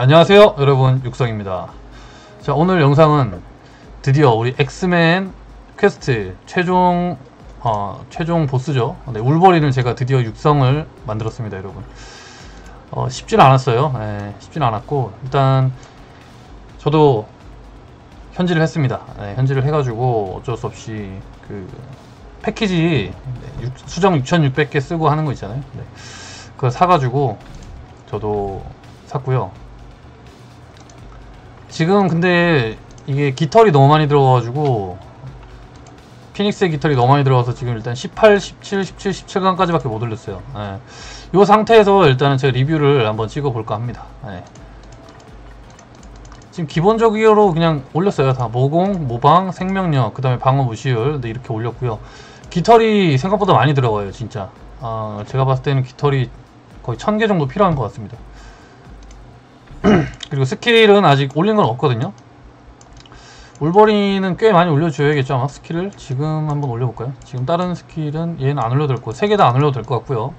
안녕하세요 여러분. 육성입니다. 자 오늘 영상은 드디어 우리 엑스맨 퀘스트 최종 어, 최종 보스죠. 네, 울버린을 제가 드디어 육성을 만들었습니다 여러분. 어, 쉽지는 않았어요. 네, 쉽지는 않았고 일단 저도 현질을 했습니다. 네, 현질을 해가지고 어쩔 수 없이 그 패키지 네, 육- 수정 6600개 쓰고 하는 거 있잖아요. 네, 그걸 사가지고 저도 샀고요 지금 근데 이게 깃털이 너무 많이 들어가가지고 피닉스의 깃털이 너무 많이 들어가서 지금 일단 18, 17, 17, 17강까지밖에 못 올렸어요. 예. 이 상태에서 일단은 제가 리뷰를 한번 찍어볼까 합니다. 예. 지금 기본적으로 그냥 올렸어요. 다 모공, 모방, 생명력, 그 다음에 방어 무시율 네, 이렇게 올렸고요. 깃털이 생각보다 많이 들어가요, 진짜. 아, 제가 봤을 때는 깃털이 거의 1000개 정도 필요한 것 같습니다. 그리고 스킬은 아직 올린 건 없거든요. 울버린은 꽤 많이 올려줘야겠죠 아마 스킬을 지금 한번 올려볼까요? 지금 다른 스킬은 얘는 안 올려도 될 거고 세개다 안 올려도 될 것 같고요.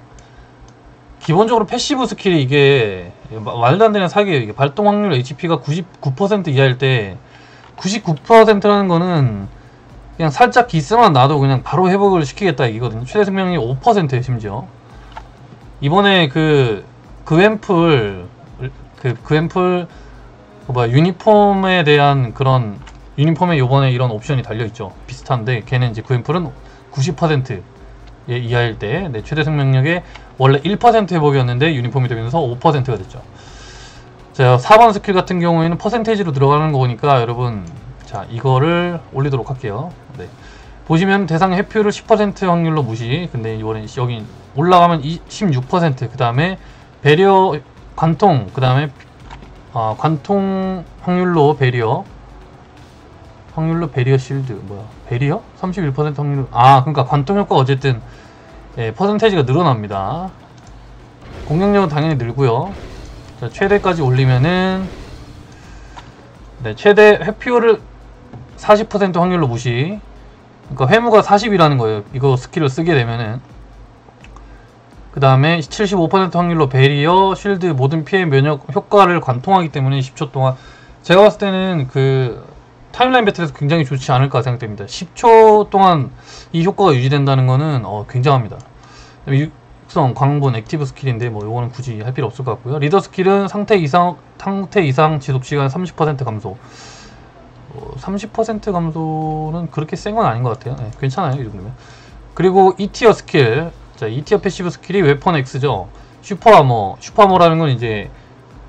기본적으로 패시브 스킬이 이게 마- 말도 안 되는 사기예요. 이게 발동 확률 HP가 99% 이하일 때 99%라는 거는 그냥 살짝 기스만 나도 그냥 바로 회복을 시키겠다 이거든요. 최대 생명이 5%에요 심지어. 이번에 그 그앰플 그 그앰플 그 뭐야 유니폼에 대한 그런 유니폼에 요번에 이런 옵션이 달려있죠. 비슷한데 걔는 이제 그앰플은 90% 예, 이하일 때 네, 최대 생명력의 원래 1% 회복이었는데 유니폼이 되면서 5%가 됐죠. 자 4번 스킬 같은 경우에는 퍼센테이지로 들어가는 거니까 여러분 자 이거를 올리도록 할게요. 네. 보시면 대상 회피율을 10% 확률로 무시 근데 이번에 여기 올라가면 16%그 다음에 배려 관통 그 다음에 아, 관통 확률로 배리어. 확률로 배리어 실드 뭐야? 배리어? 31% 확률 아 그러니까 관통 효과 어쨌든 예, 퍼센테이지가 늘어납니다. 공격력은 당연히 늘고요. 자, 최대까지 올리면은 네 최대 회피율을 40% 확률로 무시. 그러니까 회무가 40이라는 거예요. 이거 스킬을 쓰게 되면은 그 다음에 75% 확률로 베리어, 쉴드, 모든 피해 면역 효과를 관통하기 때문에 10초 동안 제가 봤을 때는 그 타임라인 배틀에서 굉장히 좋지 않을까 생각됩니다. 10초 동안 이 효과가 유지된다는 거는 어, 굉장합니다. 육성, 광분, 액티브 스킬인데 뭐 요거는 굳이 할 필요 없을 것 같고요. 리더 스킬은 상태 이상 상태 이상 지속 시간 30% 감소. 어, 30% 감소는 그렇게 센 건 아닌 것 같아요. 네, 괜찮아요 이 정도면. 그리고 2티어 스킬 자, 2티어 패시브 스킬이 웨폰 X죠. 슈퍼 아머. 슈퍼 아머라는 건 이제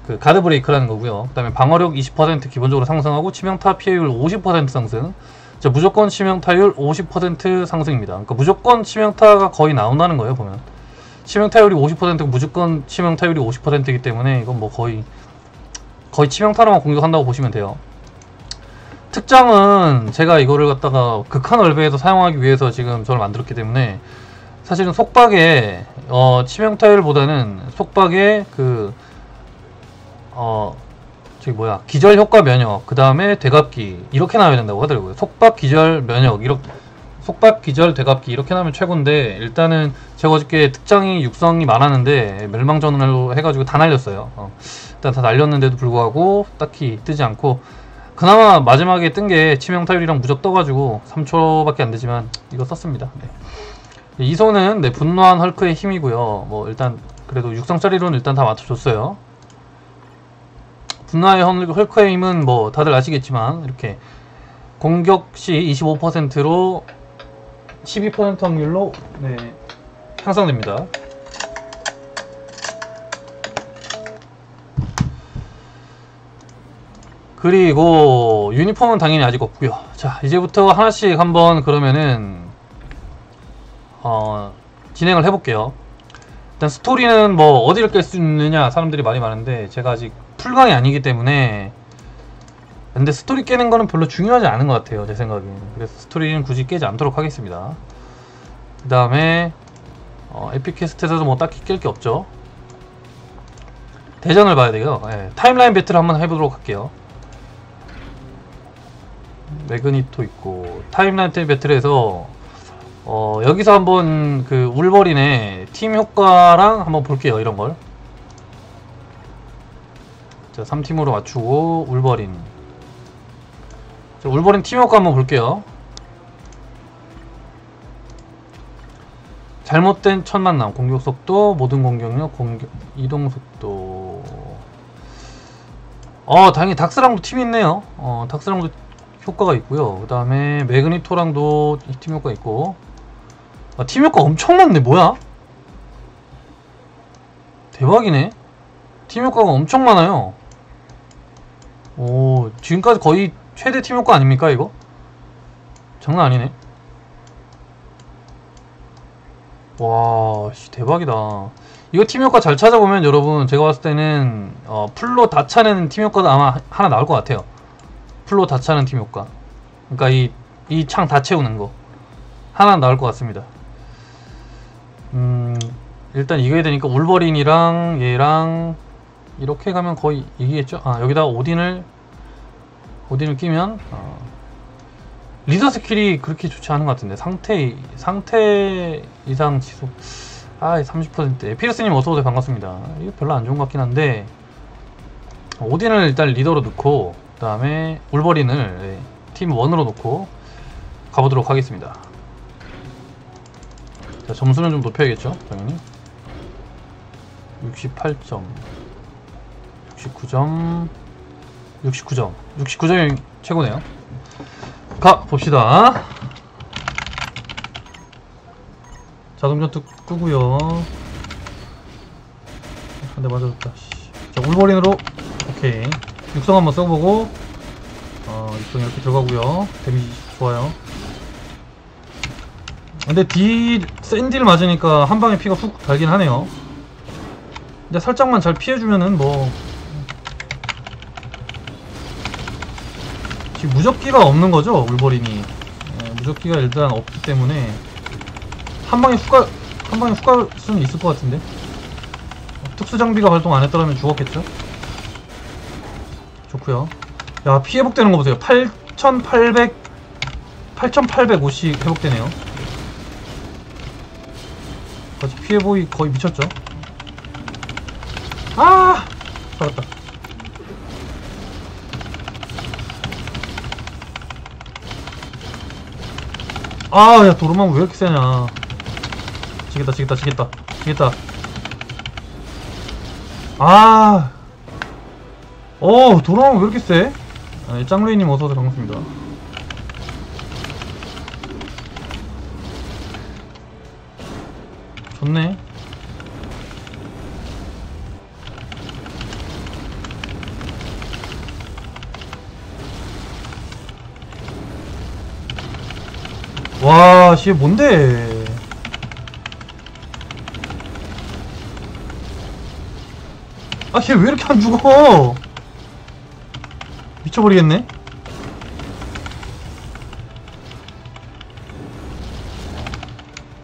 그 가드 브레이크라는 거고요. 그 다음에 방어력 20% 기본적으로 상승하고 치명타 피해율 50% 상승. 자, 무조건 치명타율 50% 상승입니다. 그러니까 무조건 치명타가 거의 나온다는 거예요, 보면. 치명타율이 50%고 무조건 치명타율이 50%이기 때문에 이건 뭐 거의 거의 치명타로만 공격한다고 보시면 돼요. 특장은 제가 이거를 갖다가 극한 얼베에서 사용하기 위해서 지금 저를 만들었기 때문에 사실은 속박에 어, 치명타율보다는 속박에 그 어, 저기 뭐야 기절 효과 면역 그 다음에 되갚기 이렇게 나와야 된다고 하더라고요. 속박 기절 면역 이렇게 속박 기절 되갚기 이렇게 나면 최고인데 일단은 제가 어저께 특장이 육성이 많았는데 멸망전으로 해가지고 다 날렸어요. 어, 일단 다 날렸는데도 불구하고 딱히 뜨지 않고 그나마 마지막에 뜬 게 치명타율이랑 무적 떠가지고 3초밖에 안 되지만 이거 썼습니다. 네. 이 손은 네, 분노한 헐크의 힘이고요. 뭐 일단 그래도 육성짜리로는 일단 다 맞춰줬어요. 분노의 헐- 헐크의 힘은 뭐 다들 아시겠지만 이렇게 공격 시 25%로 12% 확률로 네, 향상됩니다. 그리고 유니폼은 당연히 아직 없고요. 자 이제부터 하나씩 한번 그러면은 어, 진행을 해볼게요. 일단 스토리는 뭐 어디를 깰 수 있느냐 사람들이 말이 많은데 제가 아직 풀강이 아니기 때문에 근데 스토리 깨는 거는 별로 중요하지 않은 것 같아요 제 생각에는 그래서 스토리는 굳이 깨지 않도록 하겠습니다. 그 다음에 어, 에픽 퀘스트에서도 뭐 딱히 깰 게 없죠. 대전을 봐야 돼요. 예, 타임라인 배틀 한번 해보도록 할게요. 매그니토 있고 타임라인 배틀에서 어, 여기서 한번 그 울버린의 팀 효과랑 한번 볼게요 이런 걸. 자 자, 3팀으로 맞추고 울버린. 자, 울버린 팀워크 한번 볼게요. 잘못된 첫 만남, 공격 속도, 모든 공격력, 공격 이동 속도. 어, 다행히 닥스랑도 팀이 있네요. 어, 닥스랑도 효과가 있고요. 그 다음에 매그니토랑도 팀 효과 있고. 아, 팀 효과 엄청 많네. 뭐야? 대박이네. 팀 효과가 엄청 많아요. 오, 지금까지 거의 최대 팀 효과 아닙니까, 이거? 장난 아니네. 와, 씨, 대박이다. 이거 팀 효과 잘 찾아보면 여러분, 제가 봤을 때는, 어, 풀로 다 차는 팀 효과도 아마 하- 하나 나올 것 같아요. 풀로 다 차는 팀 효과. 그러니까 이, 이 창 다 채우는 거. 하나 나올 것 같습니다. 음, 일단 이거야 되니까 울버린이랑 얘랑 이렇게 가면 거의 이기겠죠? 아, 여기다가 오딘을, 오딘을 끼면, 어, 리더 스킬이 그렇게 좋지 않은 것 같은데. 상태, 상태 이상 지속. 아, 30%. 피르스님 어서오세요. 반갑습니다. 이거 별로 안 좋은 것 같긴 한데, 오딘을 일단 리더로 넣고, 그 다음에 울버린을 네, 팀 1으로 놓고 가보도록 하겠습니다. 자, 점수는 좀 높여야겠죠? 당연히. 68점. 69점. 69점. 69점이 최고네요. 가 봅시다. 자동전투 끄고요. 한 대 맞아줬다. 씨. 자 울버린으로 오케이. 육성 한번 써보고 어 육성 이렇게 들어가고요. 데미지 좋아요. 근데 딜, 센딜 맞으니까 한 방에 피가 훅 달긴 하네요. 근데 살짝만 잘 피해주면은 뭐. 지금 무적기가 없는 거죠 울버린이. 예, 무적기가 일단 없기 때문에 한 방에 훅 가, 한 방에 훅갈 수는 있을 것 같은데? 특수 장비가 발동 안 했더라면 죽었겠죠? 좋고요. 야 피 회복되는 거 보세요. 8,800 8,850 회복되네요 피 회복이 거의 미쳤죠 아 살았다 아, 야, 도로만 왜 이렇게 세냐. 지겠다, 지겠다, 지겠다, 지겠다. 아. 어, 도로만 왜 이렇게 세? 아, 짱루이님 어서오세요. 반갑습니다. 좋네. 와, 씨, 뭔데? 아, 걔왜 이렇게 안 죽어? 미쳐버리겠네?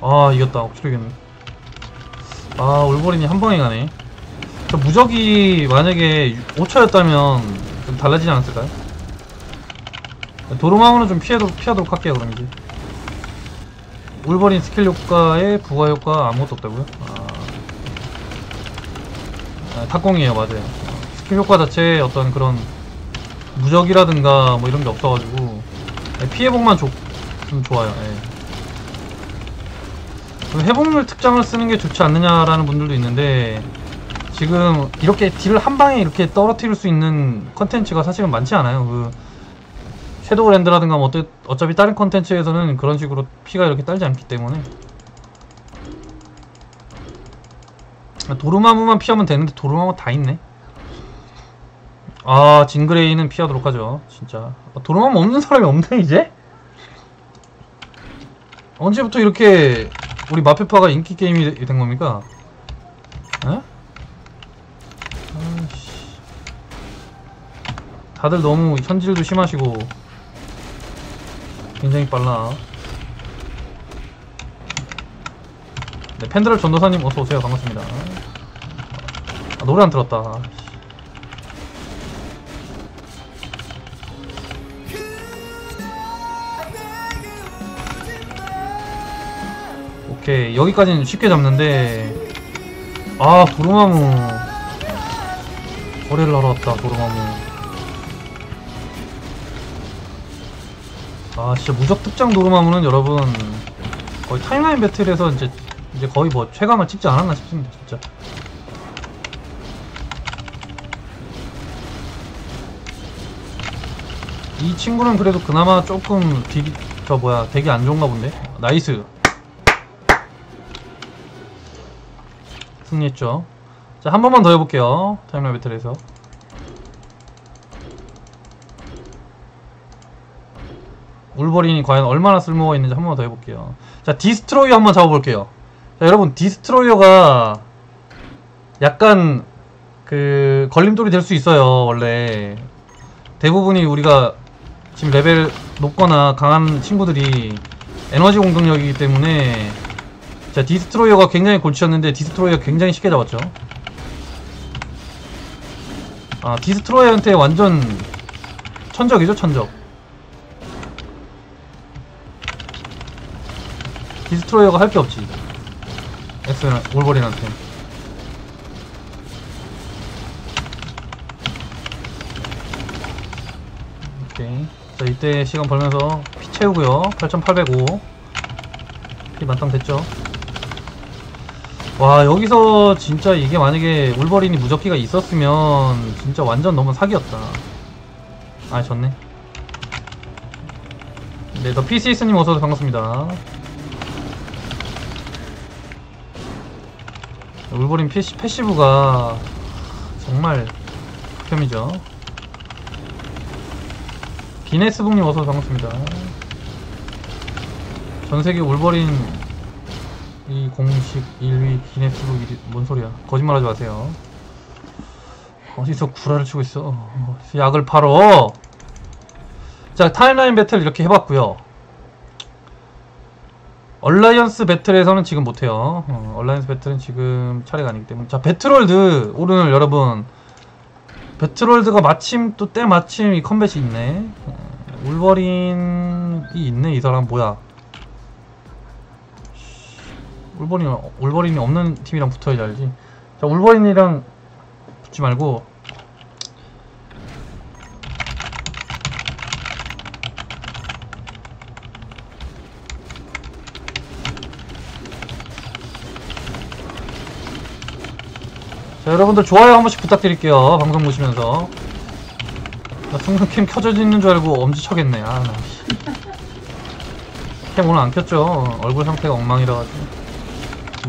아, 이겼다. 억지로 이겼네. 아, 올버린이 한 방에 가네. 저 무적이 만약에 5초였다면 좀 달라지지 않았을까요? 도루망으로 좀 피하도록, 피하도록 할게요, 그럼 이제. 울버린 스킬 효과에 부가 효과 아무것도 없다고요? 아, 아 탁공이에요 맞아요 어, 스킬 효과 자체에 어떤 그런 무적이라든가 뭐 이런 게 없어가지고 네, 피해복만 조, 좀 좋아요 예. 그 회복률 특장을 쓰는 게 좋지 않느냐라는 분들도 있는데 지금 이렇게 딜을 한 방에 이렇게 떨어뜨릴 수 있는 컨텐츠가 사실은 많지 않아요. 그 섀도우랜드라든가 뭐 어차피 다른 컨텐츠에서는 그런 식으로 피가 이렇게 딸지 않기 때문에. 도루마무만 피하면 되는데 도루마무 다 있네. 아 징그레이는 피하도록 하죠 진짜. 아, 도루마무 없는 사람이 없네 이제? 언제부터 이렇게 우리 마페파가 인기 게임이 된 겁니까? 에? 아이씨 다들 너무 현질도 심하시고 굉장히 빨라. 네, 팬드럴 전도사님 어서 오세요. 반갑습니다. 아, 노래 안 들었다. 오케이 여기까지는 쉽게 잡는데 아 도루마무. 거래를 하러 왔다 도로마무. 아 진짜 무적 특장 도로마무는 여러분 거의 타임라인 배틀에서 이제 이제 거의 뭐 최강을 찍지 않았나 싶습니다 진짜. 이 친구는 그래도 그나마 조금 딜이 저 뭐야 되게 안 좋은가 본데? 나이스 승리했죠. 자 한 번만 더 해볼게요. 타임라인 배틀에서. 울버린이 과연 얼마나 쓸모가 있는지 한 번 더 해볼게요. 자 디스트로이어 한번 잡아볼게요. 자 여러분 디스트로이어가 약간 그 걸림돌이 될 수 있어요 원래. 대부분이 우리가 지금 레벨 높거나 강한 친구들이 에너지 공격력이기 때문에 자 디스트로이어가 굉장히 골치였는데 디스트로이어 굉장히 쉽게 잡았죠. 아 디스트로이어한테 완전 천적이죠 천적. 디스트로이어가 할 게 없지. 엑스 올버린한테. 오케이. 자 이때 시간 벌면서 피 채우고요. 8805 피 만땅 됐죠 와 여기서 진짜 이게 만약에 울버린이 무적기가 있었으면 진짜 완전 너무 사기였다. 아 졌네. 네더 PCS님 어서오세요. 반갑습니다. 울버린 패시, 패시브가 정말 극혐이죠. 기네스북님 어서 반갑습니다. 전세계 울버린 이 공식 1위 기네스북 1위 뭔 소리야? 거짓말하지 마세요. 어디서 구라를 치고 있어? 어, 약을 팔어. 자 타임라인 배틀 이렇게 해봤고요. 얼라이언스 배틀에서는 지금 못해요. 어, 얼라이언스 배틀은 지금 차례가 아니기 때문에 자 배틀월드 오늘 여러분 배틀월드가 마침 또 때마침 이 컴뱃이 있네 어, 울버린이 있네 이 사람 뭐야 울버린 울버린이 없는 팀이랑 붙어야지 알지? 자 울버린이랑 붙지 말고. 자 여러분들 좋아요 한 번씩 부탁드릴게요. 방송 보시면서. 나 순간 캠 켜져 있는 줄 알고 엄지척했네. 아나 캠 오늘 안 켰죠? 얼굴 상태가 엉망이라가지고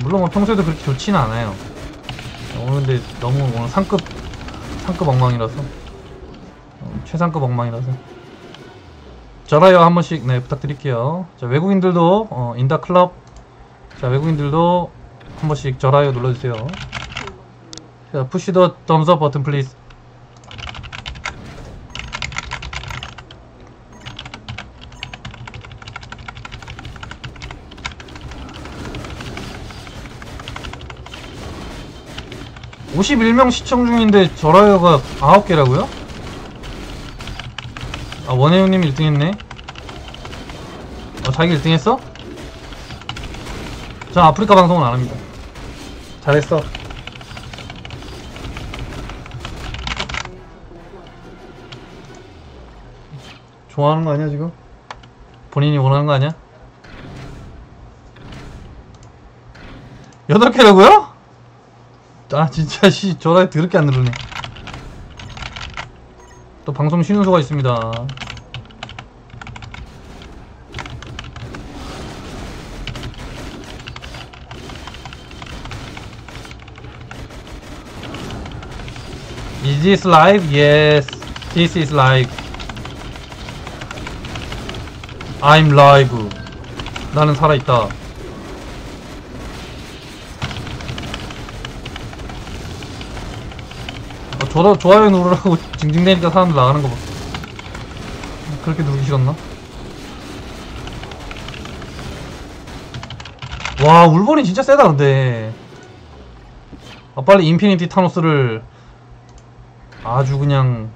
물론 뭐 평소에도 그렇게 좋지는 않아요. 오늘 근데 너무 오늘 상급 상급 엉망이라서. 어, 최상급 엉망이라서. 좋아요 한 번씩 네 부탁드릴게요. 자 외국인들도 어, 인다 클럽. 자 외국인들도 한 번씩 좋아요 눌러주세요. 자, the thumbs up button, please. (51명) 시청 중인데 저라이어가 9개라고요? 아 원혜영님 1등 했네 어 자기 1등 했어? 저 아프리카 방송은 안합니다 잘했어 좋아하는 거 아니야 지금? 본인이 원하는 거 아니야? 8개라고요? 아 진짜 씨 저라이 더럽게 안 누르네 또 방송 쉬는 수가 있습니다 Is this live? Yes, this is live. I'm live. 나는 살아있다. 저도 좋아요 누르라고 징징대니까 사람들 나가는 거 봐. 그렇게 누르기 싫었나? 와, 울버린 진짜 세다, 근데. 아, 빨리 인피니티 타노스를 아주 그냥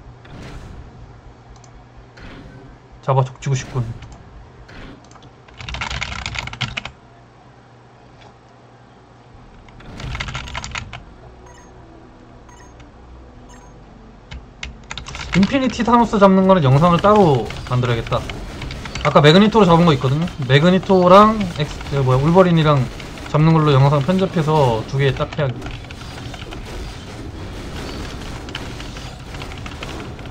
잡아 적지고 싶군. 인피니티 타노스 잡는 거는 영상을 따로 만들어야겠다. 아까 매그니토로 잡은 거 있거든요. 매그니토랑 엑스, 그 뭐야 울버린이랑 잡는 걸로 영상 편집해서 두 개 딱 해야겠다.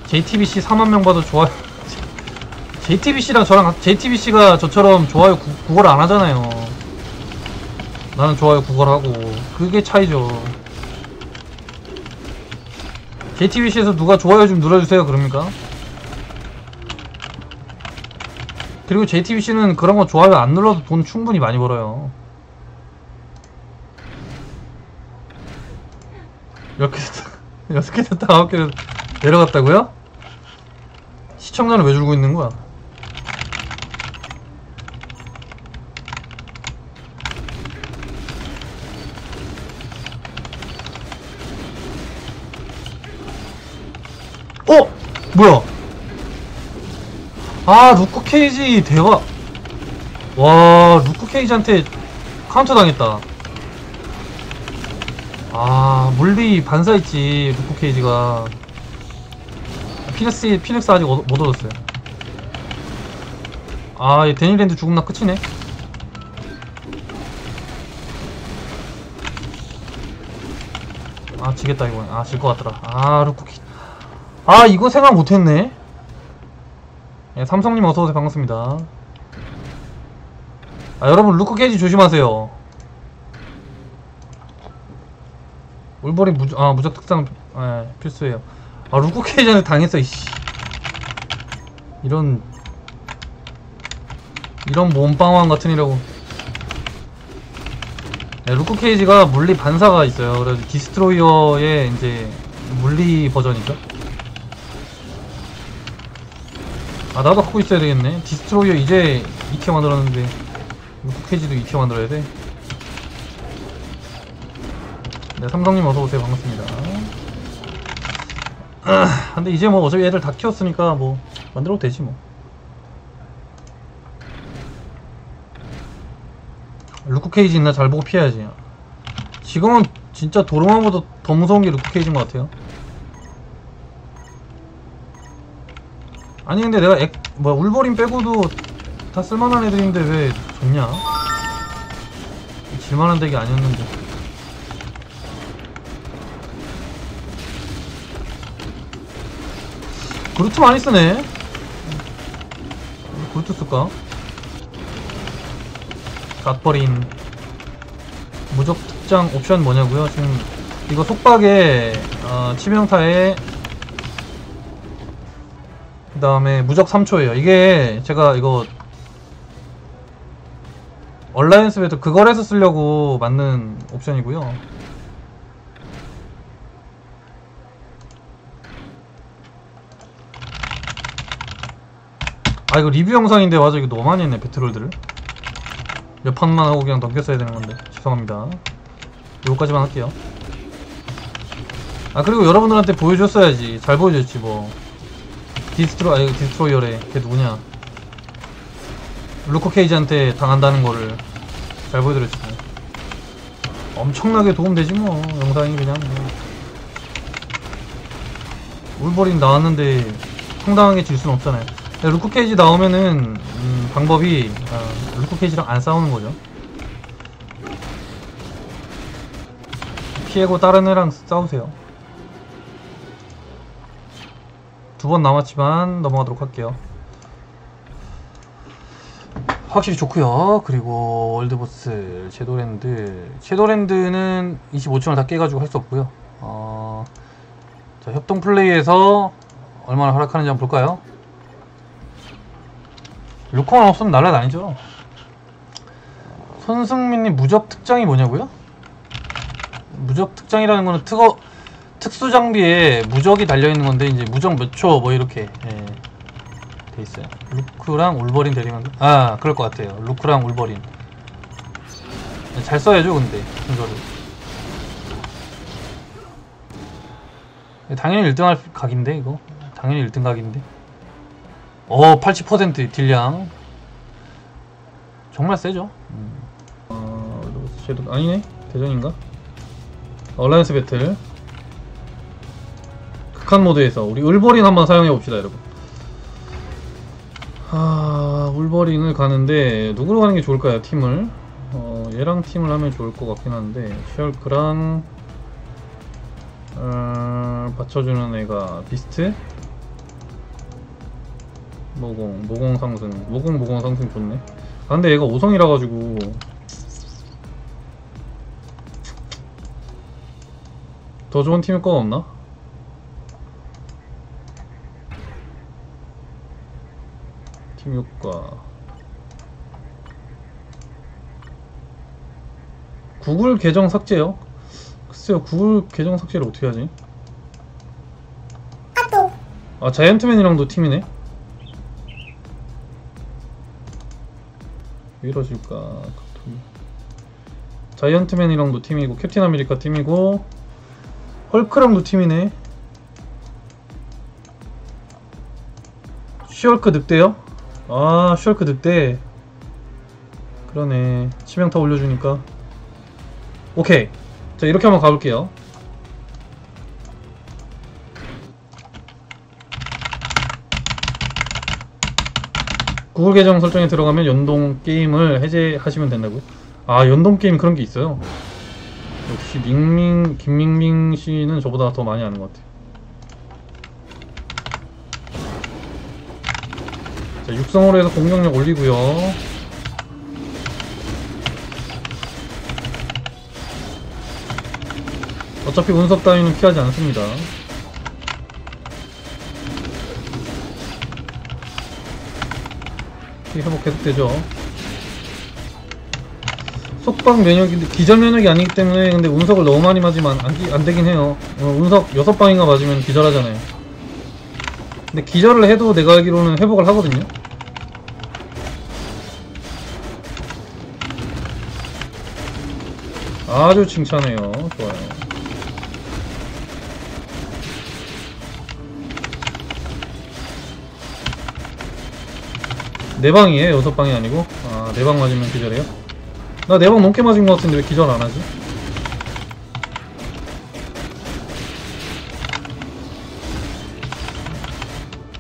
JTBC 4만 명 봐도 좋아요. JTBC랑 저랑 같- JTBC가 저처럼 좋아요 구, 구걸 안 하잖아요. 나는 좋아요 구걸 하고 그게 차이죠. JTBC에서 누가 좋아요 좀 눌러주세요 그럽니까? 그리고 JTBC는 그런 거 좋아요 안 눌러도 돈 충분히 많이 벌어요. 이렇게 됐다. 여섯 개 됐다 아홉 개. 내려갔다고요? 시청자는 왜 줄고 있는 거야? 아 루크 케이지 대박. 와 루크 케이지한테 카운터 당했다. 아 물리 반사했지 루크 케이지가. 피넥스 피넥스 아직 얻- 못 얻었어요. 아이 데닐랜드 죽음 나 끝이네. 아 지겠다 이거 아질 것 같더라. 아 루크 케이지 아 이거 생각 못했네 예, 삼성님 어서오세요. 반갑습니다. 아 여러분 루크 케이지 조심하세요. 울버린 무적, 아 무적 특상 예, 필수예요. 아 루크 케이지한테 당했어 이씨. 이런 이런 몸빵왕 같은 이라고. 네, 루크 케이지가 물리 반사가 있어요. 그래서 디스트로이어의 이제 물리 버전이죠 아 나도 갖고 있어야 되겠네. 디스트로이어 이제 2티어 만들었는데. 루크 케이지도 2티어 만들어야 돼. 네, 삼성님 어서오세요. 반갑습니다. 아, 근데 이제 뭐 어차피 애들 다 키웠으니까 뭐 만들어도 되지 뭐. 루크 케이지 있나 잘 보고 피해야지. 지금은 진짜 도르마보다 더 무서운 게 루크 케이지인 것 같아요 아니 근데 내가 액, 뭐 울버린 빼고도 다 쓸만한 애들인데 왜 졌냐 질만한 덱이 아니었는데 그루트 많이 쓰네 그루트 쓸까? 갓버린 무적 특장 옵션 뭐냐고요? 지금 이거 속박에 어, 치명타에 그 다음에 무적 3초예요. 이게 제가 이거 얼라이언스 배틀 그걸 해서 쓰려고 만든 옵션이고요. 아 이거 리뷰 영상인데 맞아 이거 너무 많이 했네 배틀홀드를. 몇 판만 하고 그냥 넘겼어야 되는 건데. 죄송합니다. 요거까지만 할게요. 아 그리고 여러분들한테 보여줬어야지. 잘 보여줬지 뭐 디스트로 아니 디스트로이어래. 걔 누구냐? 루커 케이지한테 당한다는 거를 잘 보여드렸지. 뭐. 엄청나게 도움되지 뭐. 영상이 그냥. 뭐. 울버린 나왔는데 황당하게 질 수는 없잖아요. 루커 케이지 나오면은 음, 방법이 어, 루커 케이지랑 안 싸우는 거죠. 피해고 다른 애랑 싸우세요 두 번 남았지만 넘어가도록 할게요. 확실히 좋고요. 그리고 월드보스, 섀도랜드, 섀도랜드는 25층을 다 깨가지고 할 수 없고요. 어, 자, 협동 플레이에서 얼마나 활약하는지 한번 볼까요? 루커만 없으면 날라다니죠. 손승민님 무적 특장이 뭐냐고요? 무적 특장이라는 거는 특어 특수 장비에 무적이 달려 있는 건데 이제 무적 몇 초 뭐 이렇게 예, 돼 있어요. 루크랑 울버린 데리면 아 그럴 것 같아요. 루크랑 울버린 예, 잘 써야죠 근데 예, 당연히 1등할 각인데 이거 당연히 1등 각인데 어 80% 딜량 정말 세죠. 음. 어, 아니네 대전인가? 얼라이언스 배틀 극한 모드에서 우리 울버린 한번 사용해 봅시다 여러분. 아 울버린을 가는데 누구로 가는 게 좋을까요 팀을? 어, 얘랑 팀을 하면 좋을 것 같긴 한데 셜크랑 어, 받쳐주는 애가 비스트? 모공 모공 상승 모공 모공 상승 좋네. 아 근데 얘가 5성이라 가지고. 더 좋은 팀일 거 없나? 팀 효과 구글 계정 삭제요? 글쎄요 구글 계정 삭제를 어떻게 하지? 아 자이언트맨이랑도 팀이네 왜 이러실까 자이언트맨이랑도 팀이고 캡틴 아메리카 팀이고 헐크랑도 팀이네 슈얼크 늑대요? 아 슈얼크 늑대. 그러네. 치명타 올려주니까. 오케이. 자 이렇게 한번 가볼게요. 구글 계정 설정에 들어가면 연동 게임을 해제하시면 된다고요? 아 연동 게임 그런 게 있어요. 역시 밍밍 김밍밍 씨는 저보다 더 많이 아는 것 같아요 자 육성으로 해서 공격력 올리고요. 어차피 운석 따위는 피하지 않습니다. 피 회복 계속되죠. 속박 면역인데 기절 면역이 아니기 때문에 근데 운석을 너무 많이 맞으면 안, 기- 안 되긴 해요. 어, 운석 6방인가 맞으면 기절하잖아요. 근데 기절을 해도 내가 알기로는 회복을 하거든요 아주 칭찬해요. 좋아요. 네 방이에요? 여섯 방이 아니고? 아 네 방 맞으면 기절해요? 나 네 방 넘게 맞은 것 같은데 왜 기절 안 하지?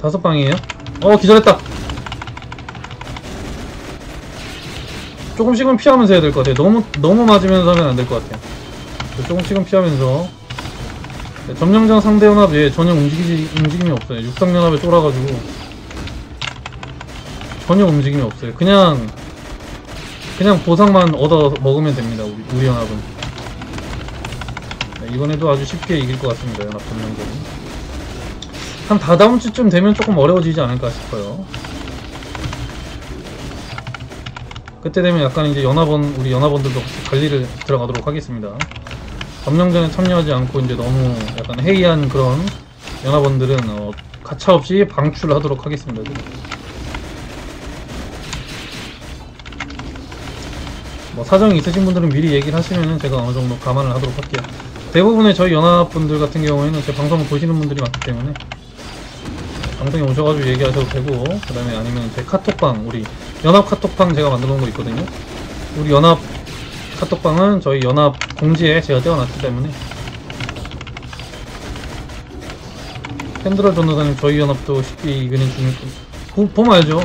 다섯 방이에요? 어 기절했다 조금씩은 피하면서 해야 될 것 같아요. 너무 너무 맞으면서 하면 안 될 것 같아요. 조금씩은 피하면서. 네, 점령전 상대 연합 예 전혀 움직이지, 움직임이 없어요. 육상 연합에 쫄아가지고. 전혀 움직임이 없어요. 그냥 그냥 보상만 얻어 먹으면 됩니다 우리, 우리 연합은. 네, 이번에도 아주 쉽게 이길 것 같습니다 연합 점령전은 한 다다음 주쯤 되면 조금 어려워지지 않을까 싶어요 그때 되면 약간 이제 연합원 우리 연합원들도 관리를 들어가도록 하겠습니다 점령전에 참여하지 않고 이제 너무 약간 해이한 그런 연합원들은 어, 가차없이 방출을 하도록 하겠습니다 뭐 사정이 있으신 분들은 미리 얘기를 하시면은 제가 어느 정도 감안을 하도록 할게요. 대부분의 저희 연합분들 같은 경우에는 제 방송을 보시는 분들이 많기 때문에 방송에 오셔가지고 얘기하셔도 되고 그 다음에 아니면 제 카톡방 우리 연합 카톡방 제가 만들어 놓은 거 있거든요. 우리 연합 카톡방은 저희 연합 공지에 제가 떼어놨기 때문에 팬드라 전도사님 저희 연합도 쉽게 이기는 거 보면 알죠.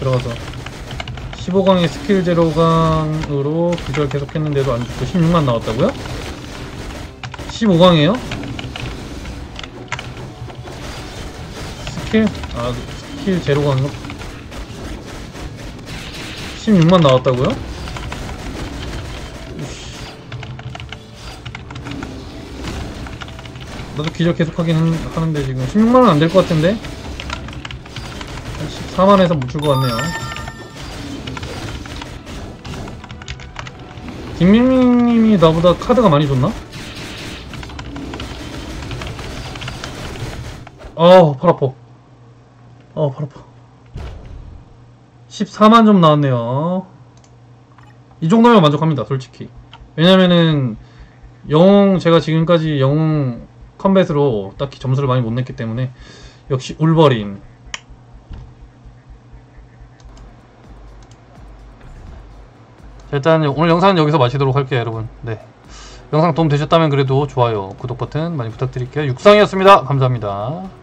들어가서 15강에 스킬 제로강으로 기절 계속했는데도 안 죽고 16만 나왔다고요? 15강이에요? 스킬? 아 스킬 제로강 16만 나왔다고요? 나도 기절 계속 하긴 한- 하는데 지금 16만은 안될 것 같은데? 14만에서 못 줄 것 같네요 김민민님이 나보다 카드가 많이 줬나? 아우 팔 아파 아우 팔 아파 14만 좀 나왔네요. 이 정도면 만족합니다 솔직히. 왜냐면은 영웅 제가 지금까지 영웅 컴뱃으로 딱히 점수를 많이 못 냈기 때문에 역시 울버린. 자, 일단 오늘 영상은 여기서 마치도록 할게요 여러분. 네. 영상 도움 되셨다면 그래도 좋아요 구독 버튼 많이 부탁드릴게요. 육성이었습니다. 감사합니다